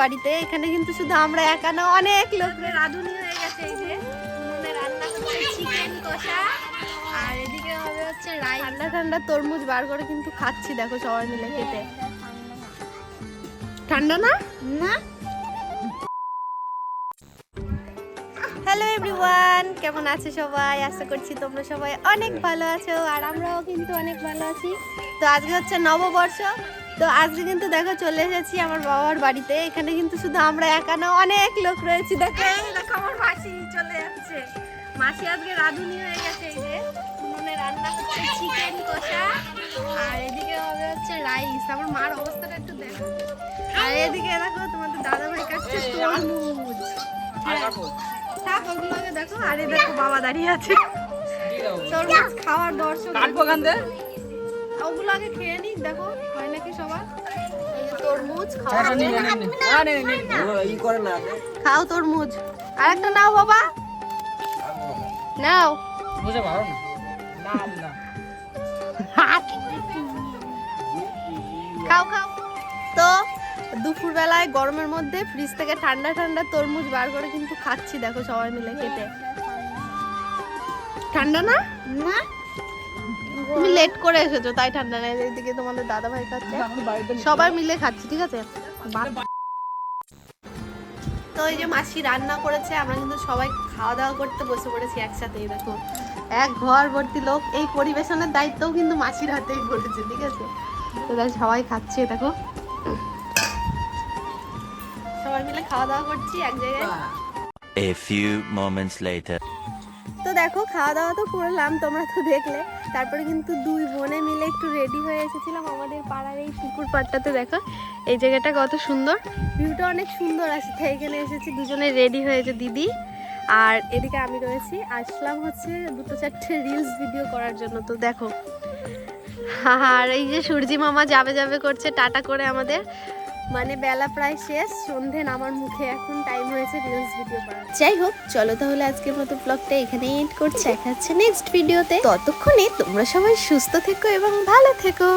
বাড়িতে, এখানে কিন্তু শুধু আমরা একা না, অনেক লোক রাঁধুনি হয়ে গেছে এই রান্না করছে চিকেন কষা, আর এদিকে হবে হচ্ছে ঠান্ডা ঠান্ডা তরমুজ বার করে কিন্তু খাচ্ছি, দেখো সবাই মিলে খেতে। ঠান্ডা না? না। হ্যালো এভরিওয়ান কেমন আছে সবাই? আশা করছি তোমরা সবাই অনেক ভালো আছো, আর আমরাও কিন্তু অনেক ভালো আছি। তো আজকে হচ্ছে নববর্ষ তো আজকে কিন্তু দেখো চলে এসেছি আমার বাবার বাড়িতে। এখানে কিন্তু শুধু আমরা একা না, অনেক লোক রয়েছি। দেখো দেখো আমার মাসি চলে যাচ্ছে। মাসি আজকে রাঁধুনি হয়ে গেছে, এই যে আর এদিকে হচ্ছে রাইস আমার মার অবস্থাটা একটু দেখো। আর এদিকে দেখো দাদা কাছে হ্যাঁ। দেখো। আরে বাবা দাঁড়িয়ে আছে। খাওয়ার দর্শক ওগুলো আগে খেয়ে নিক দেখো হয় নাকি সবার? তরমুজ খাওয়া ই খাও তরমুজ। আর একটা নাও বাবা। নাও। বুঝে পারো না? না না খাও খাও। তো দুপুর বেলায় গরমের মধ্যে ফ্রিজ থেকে ঠান্ডা ঠান্ডা তরমুজ বার করে কিন্তু খাচ্ছি দেখো সবাই মিলে খেতে। ঠান্ডা না? না। তুমি লেট করে এসেছ তাই ঠান্ডা নেই। এইদিকে তোমাদের দাদা ভাই খাচ্ছে সবাই মিলে খাচ্ছি ঠিক আছে? তো এই যে মাসি রান্না করেছে আমরা কিন্তু সবাই খাওয়া দাওয়া করতে বসে পড়েছি একসাথে এই দেখো। এক ঘর ভর্তি লোক এই পরিবেশনের দায়িত্বও কিন্তু মাসির হাতেই পড়েছে ঠিক আছে? তো দেখ সবাই খাচ্ছে দেখো। সবাই মিলে খাওয়া দাওয়া করছি এক জায়গায়। A few moments later. দেখো খাওয়া দাওয়া তো করলাম তোমরা তো দেখলে। তারপরে কিন্তু দুই বোনে মিলে একটু রেডি হয়ে এসেছিলাম আমাদের পাড়ার এই পুকুর পাড়টাতে, দেখো। এই জায়গাটা কত সুন্দর। ভিউটা অনেক সুন্দর আছে তাই এখানে এসেছি, দুজনে রেডি হয়েছে দিদি। আর এদিকে আমি রয়েছি, আসলাম হচ্ছে দুটো চারটে রিলস ভিডিও করার জন্য, তো দেখো। আর এই যে সূর্যি মামা যাবে যাবে করছে, টাটা করে আমাদের। মানে বেলা প্রায় শেষ, সন্ধে নামার মুখে এখন টাইম হয়েছে রিলস ভিডিও করার। যাই হোক চলো তাহলে আজকের মতো ব্লগটা এখানেই এন্ড করছি। দেখা হচ্ছে নেক্সট ভিডিওতে ততক্ষণে তোমরা সবাই সুস্থ থেকো এবং ভালো থেকো।